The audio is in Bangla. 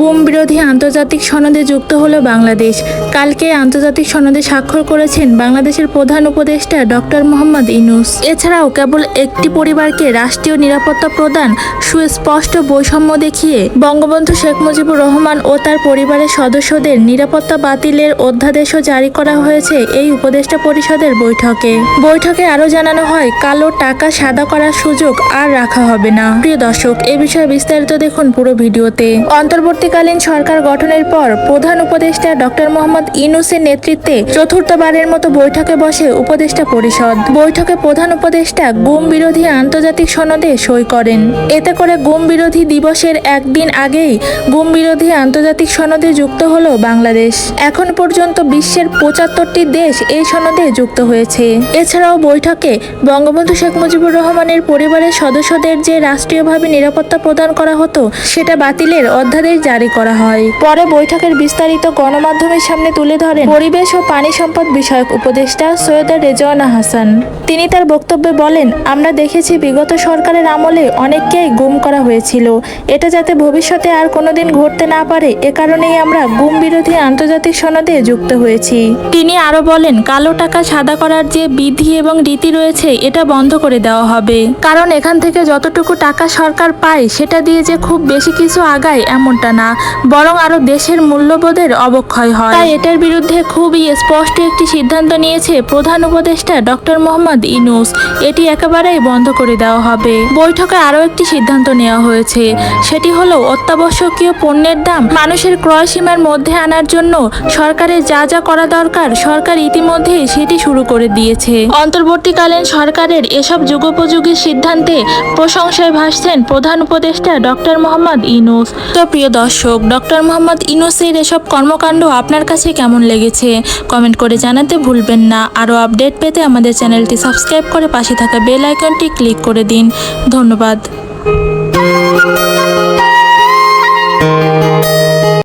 গুম বিরোধী আন্তর্জাতিক সনদে যুক্ত হলো বাংলাদেশ। কালকে আন্তর্জাতিক সনদে স্বাক্ষর করেছেন বাংলাদেশের প্রধান উপদেষ্টা ডক্টর মোহাম্মদ ইনুস এছাড়াও কেবল একটি পরিবারকে রাষ্ট্রীয় নিরাপত্তা প্রদান সুস্পষ্ট বৈষম্য দেখিয়ে বঙ্গবন্ধু শেখ মুজিবুর রহমান ও তার পরিবারের সদস্যদের নিরাপত্তা বাতিলের অধ্যাদেশও জারি করা হয়েছে এই উপদেষ্টা পরিষদের বৈঠকে। বৈঠকে আরও জানানো হয়, কালো টাকা সাদা করার সুযোগ আর রাখা হবে না। প্রিয় দর্শক, এ বিষয়ে বিস্তারিত দেখুন পুরো ভিডিওতে। অন্তর্বর্তীকালীন সরকার গঠনের পর প্রধান উপদেষ্টা ডক্টর মোহাম্মদ ইনুসের নেতৃত্বে চতুর্থবারের মতো বৈঠকে বসে উপদেষ্টা পরিষদ। বৈঠকে প্রধান উপদেষ্টা গুম বিরোধী আন্তর্জাতিক সনদে সই করেন। এতে করে গুম বিরোধী দিবসের একদিন আগেই গুম বিরোধী আন্তর্জাতিক সনদে যুক্ত হলো বাংলাদেশ। এখন পর্যন্ত বিশ্বের পঁচাত্তরটি দেশ এই সনদে যুক্ত হয়েছে। এছাড়াও বৈঠকে বঙ্গবন্ধু শেখ মুজিবুর রহমানের পরিবারের সদস্যদের যে রাষ্ট্রীয়ভাবে নিরাপত্তা প্রদান করা হতো, সেটা বাতিলের অধ্যাদেশ জারি করা হয়। পরে বৈঠকের বিস্তারিত গণমাধ্যমের সামনে তুলে ধরেন পরিবেশ ও পানি সম্পদ বিষয়ক উপদেষ্টা সৈয়দ রেজওয়ানা হাসান। তিনি তার বক্তব্যে বলেন, আমরা দেখেছি বিগত সরকারের আমলে অনেককেই গুম করা হয়েছিল। এটা যাতে ভবিষ্যতে আর কোনোদিন ঘটতে না পারে, এ কারণেই আমরা গুম বিরোধী আন্তর্জাতিক সনদে যুক্ত হয়েছি। তিনি আরও বলেন, কালো টাকা সাদা করার যে বিধি এবং রীতি রয়েছে, এটা বন্ধ করে দেওয়া হবে। কারণ এখান থেকে যতটুকু টাকা সরকার পায়, সেটা দিয়ে যে খুব বেশি কিছু আগায় এমনটা না বরং আরও দেশের মূল্যবোধের অবক্ষয় হয়। তাই এটার বিরুদ্ধে খুবই স্পষ্ট একটি সিদ্ধান্ত নিয়েছে প্রধান উপদেষ্টা ডক্টর মোহাম্মদ ইনুস এটি একেবারেই বন্ধ করে দেওয়া হবে। বৈঠকে আরও একটি সিদ্ধান্ত নেওয়া হয়েছে। সেটি হলো অত্যাবশ্যকীয় পণ্যের দাম মানুষের ক্রয় সীমার মধ্যে আনার জন্য সরকারের যা যা করা দরকার সরকার ইতিমধ্যেই সেটি শুরু করে দিয়েছে। অন্তর্বর্তীকালীন সরকারের এসব যুগোপযোগী সিদ্ধান্তে প্রশংসায় ভাসছেন প্রধান উপদেষ্টা ডক্টর মোহাম্মদ ইনুস তো প্রিয় দর্শক, ডক্টর মোহাম্মদ ইনোসের এসব কর্মকাণ্ড আপনার কাছে কেমন লেগেছে? কমেন্ট করে জানাতে ভুলবেন না। আরও আপডেট পেতে আমাদের চ্যানেলটি সাবস্ক্রাইব করে পাশে থাকা বেল আইকনটি ক্লিক করে দিন। ধন্যবাদ।